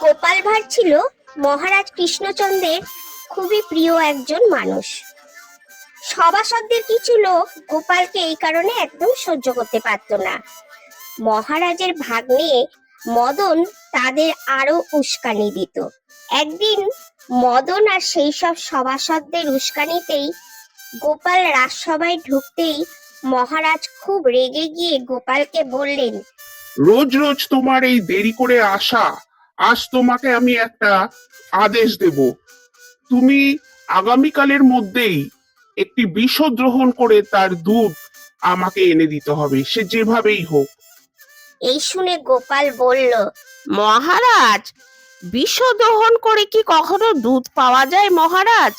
গোপাল ভাঁড় ছিল মহারাজ কৃষ্ণচন্দ্রের খুবই প্রিয় একজন মানুষ। সভাসদদের কিছু লোক গোপালকে এই কারণে একদম সহ্য করতে পারত না। মহারাজের ভাগ্নে মদন তাদের আরও উস্কানি দিত। একদিন মদন আর সেই সব সভাসদদের উস্কানিতেই গোপাল রাজসভায় ঢুকতেই মহারাজ খুব রেগে গিয়ে গোপালকে বললেন রোজ রোজ তোমার এই দেরি করে আসা আজ তোমাকে আমি একটা আদেশ দেব। তুমি আগামীকালের মধ্যেই একটি বিষ গ্রহণ করে তার দুধ আমাকে এনে দিতে হবে সে যেভাবেই হোক। এই শুনে গোপাল বলল মহারাজ বিষ দহন করে কি কখনো দুধ পাওয়া যায় মহারাজ?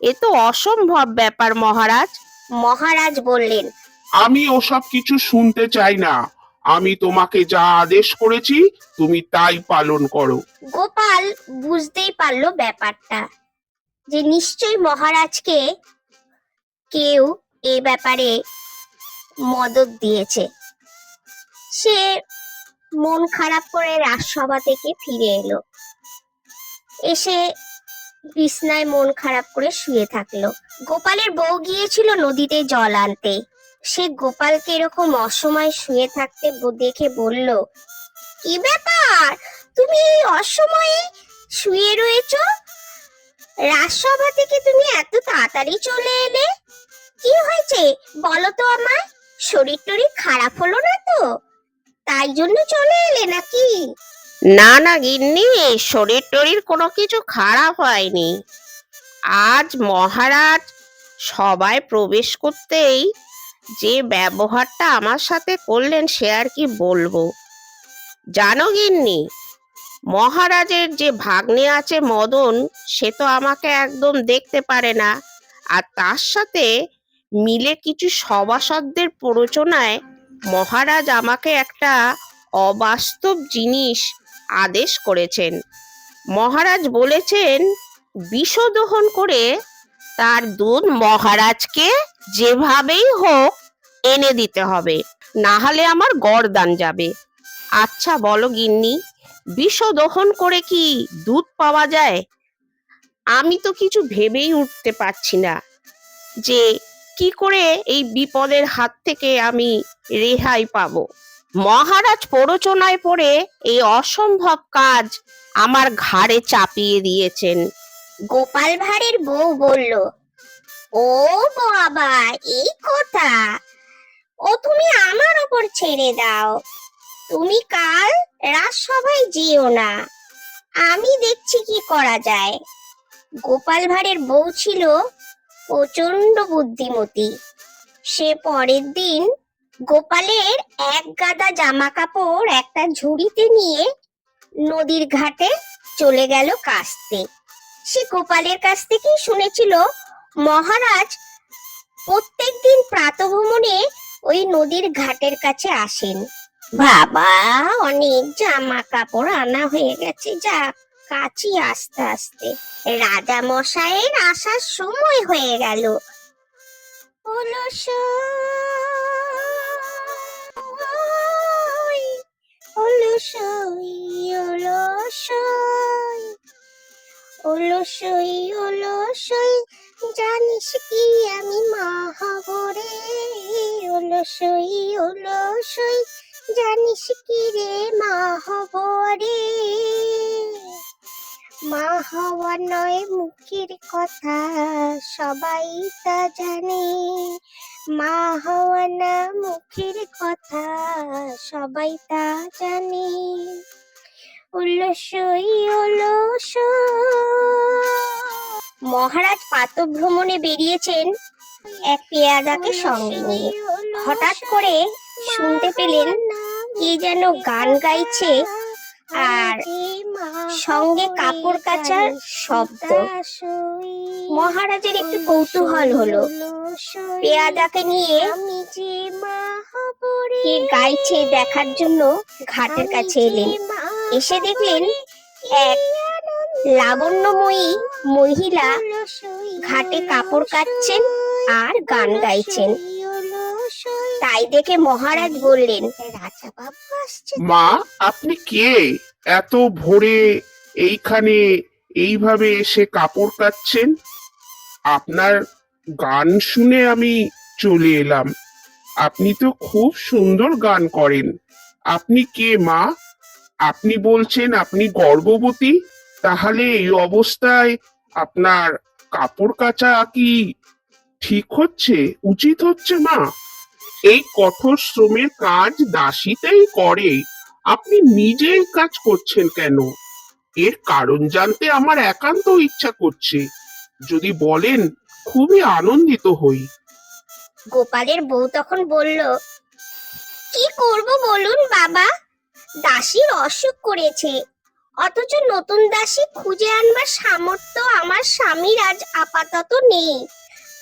এ তো অসম্ভব ব্যাপার মহারাজ। মহারাজ বললেন আমি ওসব কিছু শুনতে চাই না। আমি তোমাকে যা আদেশ করেছি তুমি তাই পালন করো। গোপাল বুঝতেই পারল ব্যাপারটা যে নিশ্চয়ই মহারাজকে কেউ এ ব্যাপারে মদত দিয়েছে। সে মন খারাপ করে রাজসভা থেকে ফিরে এলো। এসে বিছনায় মন খারাপ করে শুয়ে থাকল। গোপালের বউ গিয়েছিল নদীতে জল আনতে। সে গোপালকে এরকম অসময় শুয়ে থাকতে দেখে বলল, কি ব্যাপার? তুমি অসময়ে শুয়ে রয়েছো? রাজসভা থেকে তুমি এত তাড়াতাড়ি চলে এলে? কি হয়েছে? বলো তো আমায়। শরীর টরীর খারাপ হলো না তো? তাই জন্য চলে এলে নাকি? না না গিন্নি শরীর টরীর কোনো কিছু খারাপ হয়নি। আজ মহারাজ সবাই প্রবেশ করতেই যে ব্যবহারটা আমার সাথে করলেন সে আর কি বলব। জানো গিন্নি, মহারাজের যে ভাগ্নে আছে মদন, সে তো আমাকে একদম দেখতে পারে না। আর তার সাথে মিলে কিছু সভাসদদের প্ররোচনায় মহারাজ আমাকে একটা অবাস্তব জিনিস আদেশ করেছেন। মহারাজ বলেছেন, বিষদহন করে তার দুধ মহারাজকে যেভাবেই হোক এনে দিতে হবে না হলে আমার গরদান যাবে। আচ্ছা বলো গিন্নি, বিষদহন করে কি দুধ পাওয়া যায়? আমি তো কিছু ভেবেই উঠতে পারছি না যে কি করে এই বিপদের হাত থেকে আমি রেহাই পাবো। মহারাজ প্ররোচনায় পড়ে এই অসম্ভব কাজ আমার ঘাড়ে চাপিয়ে দিয়েছেন। গোপাল ভাঁড়ের বউ বলল, ও বাবা, এই কথা। ও তুমি আমার ওপর ছেড়ে দাও। তুমি কাল রাজসভায় যেও না। আমি দেখছি কি করা যায়। গোপাল ভাঁড়ের বউ ছিল প্রচণ্ড বুদ্ধিমতী। সে পরের দিন গোপালের এক গাদা জামা কাপড় একটা ঝুড়িতে নিয়ে নদীর ঘাটে চলে গেল কাস্তে সে গোপালের কাছ থেকেই শুনেছিল, মহারাজ, প্রত্যেকদিন প্রাতভ্রমণে ওই নদীর ঘাটের কাছে আসেন। বাবা, অনেক জামা কাপড় আনা হয়ে গেছে, যা কাচি আস্তে আস্তে। রাজা মশাইয়ের আসার সময় হয়ে গেল। অলসই, অলসই। অলসই অলসই জানিস কি আমি মা হব রে অলসই অলসই জানিস কি রে মা হব রে নয় মুখের কথা সবাই তা জানে মা হওয়া না মুখের কথা সবাই তা জানে। উল্লসই উল্লস মহারাজ ভ্রমণে বেরিয়েছেন এক পেয়াদাকে সঙ্গে নিয়ে। হঠাৎ করে শুনতে পেলেন কে যেন গান গাইছে আর সঙ্গে কাপড় কাচার শব্দ। মহারাজের একটু কৌতূহল হলো। পেয়াদাকে নিয়ে কে গাইছে দেখার জন্য ঘাটের কাছে এলেন। এসে দেখলেন এক লাবণ্যময়ী মহিলা ঘাটে কাপড় কাচ্ছেন আর গান গাইছেন। তাই দেখে মহারাজ বললেন মা, আপনি কে? এত ভোরে এইখানে এইভাবে এসে কাপড় কাচ্ছেন? আপনার গান শুনে আমি চলে এলাম। আপনি তো খুব সুন্দর গান করেন। আপনি কে, মা? আপনি বলছেন আপনি গর্ভবতী, তাহলে এই অবস্থায় আপনার কাপড় কাচা কি ঠিক হচ্ছে, উচিত হচ্ছে, মা? এই কঠোর শ্রমের কাজ দাসীতেই করে। আপনি নিজেই কাজ করছেন কেন? এর কারণ জানতে আমার একান্ত ইচ্ছা করছে। যদি বলেন, খুবই আনন্দিত হই। গোপালের বউ তখন বলল, কি করব বলুন বাবা? দাসীর অসুখ করেছে। অথচ নতুন দাসী খুঁজে আনবার সামর্থ্য আমার স্বামীর আজ আপাতত নেই।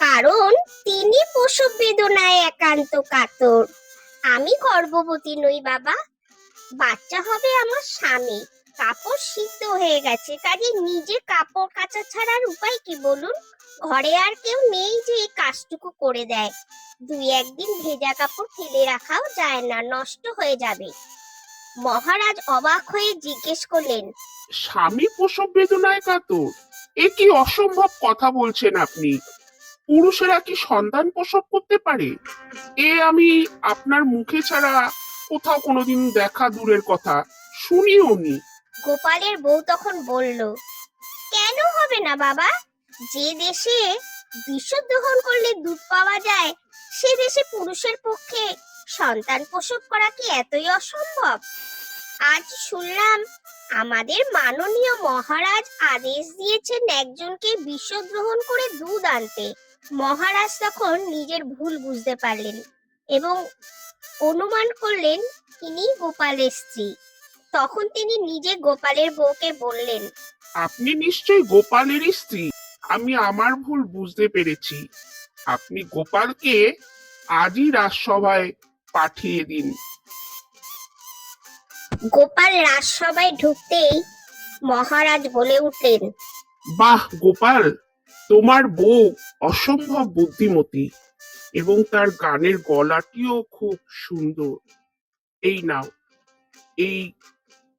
কারণ তিনি প্রসব বেদনায় একান্ত কাতর। আমি গর্ভবতী নই, বাবা। বাচ্চা হবে আমার স্বামী। কাপড় সিদ্ধ হয়ে গেছে, কাজে নিজে কাপড় কাচা ছাড়ার উপায় কি বলুন? ঘরে আর কেউ নেই যে এই কাজটুকু করে দেয়। দুই একদিন ভেজা কাপড় ফেলে রাখাও যায় না, নষ্ট হয়ে যাবে। মহারাজ অবাক হয়ে জিজ্ঞেস করলেন, স্বামী প্রসব বেদনায় কাতর? এ কি অসম্ভব কথা বলছেন আপনি? পুরুষেরা কি সন্তান প্রসব করতে পারে? এ আমি আপনার মুখে ছাড়া কোথাও কোনোদিন দেখা দূরের কথা শুনিও নি। গোপালের বউ তখন বলল, কেন হবে না বাবা? যে দেশে বিশুদ্ধ দহন করলে দুধ পাওয়া যায়, সে দেশে পুরুষের পক্ষে সন্তান প্রসব করা কি এতই অসম্ভব? আজ শুনলাম আমাদের মাননীয় মহারাজ আদেশ দিয়েছেন একজনকে বিষ গ্রহণ করে দুধ আনতে। মহারাজ তখন নিজের ভুল বুঝতে পারলেন এবং অনুমান করলেন তিনি গোপালের স্ত্রী। তখন তিনি নিজে গোপালের বউকে বললেন আপনি নিশ্চয়ই গোপালেরই স্ত্রী। আমি আমার ভুল বুঝতে পেরেছি। আপনি গোপালকে আজই রাজসভায় পাঠিয়ে দিন। গোপাল রাজসভায় ঢুকতেই মহারাজ বলে উঠলেন বাহ গোপাল তোমার বউ অসম্ভব বুদ্ধিমতী এবং তার গানের গলাটিও খুব সুন্দর। এই নাও, এই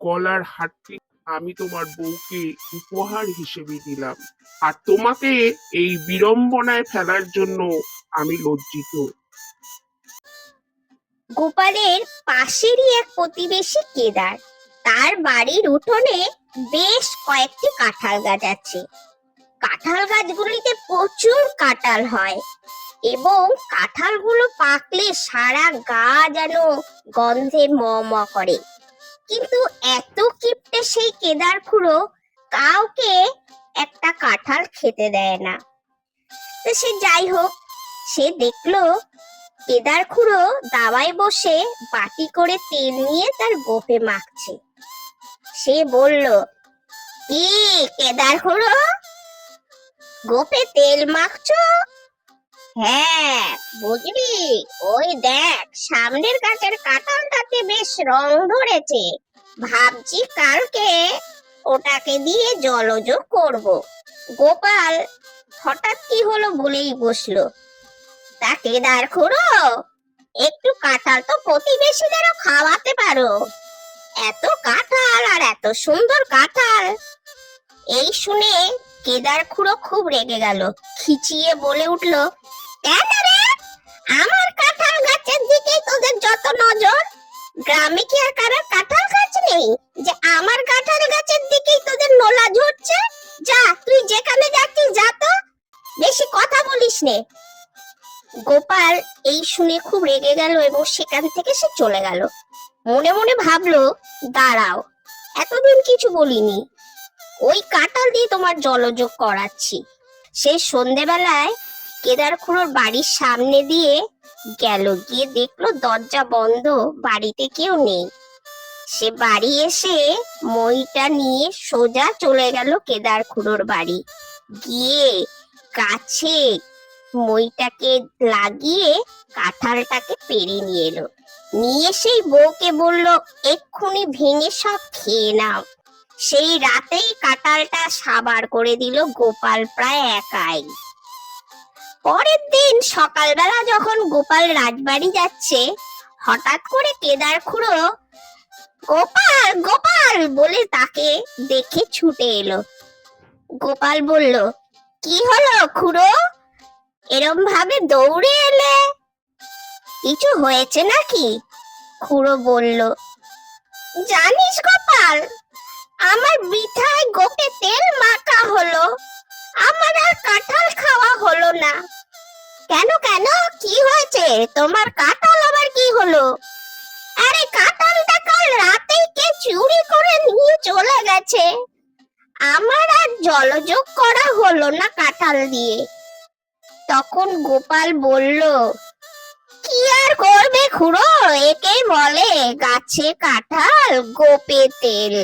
গলার হারটি আমি তোমার বউকে উপহার হিসেবে দিলাম। আর তোমাকে এই বিড়ম্বনায় ফেলার জন্য আমি লজ্জিত। গোপালের পাশেরই এক প্রতিবেশী কেদার। তার বাড়ির উঠোনে বেশ কয়েকটি কাঁঠাল গাছ আছে। কাঁঠাল গাছগুলিতে প্রচুর কাঁঠাল হয় এবং কাঁঠালগুলো পাকলে সারা গা যেন গন্ধে ম ম করে। কিন্তু এত কিপটে সেই কেদার খুঁড়ো কাউকে একটা কাঁঠাল খেতে দেয় না। তো সে যাই হোক, সে দেখল কেদার খুঁড়ো দাওয়ায় বসে বাটি করে তেল নিয়ে তার গোপে মাখছে। সে বলল, কি কেদার খুঁড়ো? গোপে তেল মাখছো? হ্যাঁ বুঝলি? ওই দেখ, সামনের গাছের কাঁঠালটাতে বেশ রং ধরেছে। ভাবছি কালকে ওটাকে দিয়ে জলযোগ করব। গোপাল হঠাৎ কি হলো বলেই বসল। তা কেদার খুড়ো একটু কাঁঠাল তো প্রতিবেশীদেরও খাওয়াতে পারো। এত কাঁঠাল আর এত সুন্দর কাঁঠাল। এই শুনে কেদার খুঁড়ো খুব রেগে গেল। খিচিয়ে বলে উঠল আমার কাঁঠাল গাছের দিকেই তোদের যত নজর। গ্রামে কি আর কারোর কাঁঠাল গাছ নেই? যে আমার কাঁঠাল গাছের দিকেই তোদের নোলা ঝরছে? যা, তুই যেখানে যাচ্ছিস, যা তো। বেশি কথা বলিস নে। গোপাল এই শুনে খুব রেগে গেল এবং সেখান থেকে সে চলে গেল। মনে মনে ভাবলো, দাঁড়াও, এতদিন কিছু বলিনি। ওই কাঁঠাল দিয়ে তোমার জলযোগ করাচ্ছি। সেই সন্ধেবেলায় কেদার খুড়োর বাড়ির সামনে দিয়ে গেল, গিয়ে দেখল দরজা বন্ধ, বাড়িতে কেউ নেই। সে বাড়ি এসে মইটা নিয়ে সোজা চলে গেল কেদার খুড়োর বাড়ি। গিয়ে কাছে মইটাকে লাগিয়ে কাঁঠালটাকে পেরে নিয়ে এলো। নিয়ে সেই বউকে বলল, এক্ষুনি ভেঙে সব খেয়ে নাও। সেই রাতেই কাঁঠালটা সাবার করে দিল গোপাল প্রায় একাই। পরের দিন সকালবেলা যখন গোপাল রাজবাড়ি যাচ্ছে, হঠাৎ করে কেদার খুড়ো, গোপাল গোপাল! বলে তাকে দেখে ছুটে এলো। গোপাল বলল, কি হলো খুড়ো? এরম ভাবে দৌড়ে এলে? কিছু হয়েছে নাকি? খুড়ো বলল, জানিস গোপাল আমার বৃথায় গোপে তেল মাখা হলো। আমার আর কাঁঠাল খাওয়া হলো না। কেন কেন? কি হয়েছে? তোমার কাঁঠাল আবার কি হলো? আরে, কাঁঠালটা কাল রাতেই কে চুরি করে নিয়ে চলে গেছে। আমার আর জলযোগ করা হলো না কাঁঠাল দিয়ে। তখন গোপাল বলল, কি আর করবে খুড়ো? একে বলে গাছে কাঁঠাল, গোপে তেল।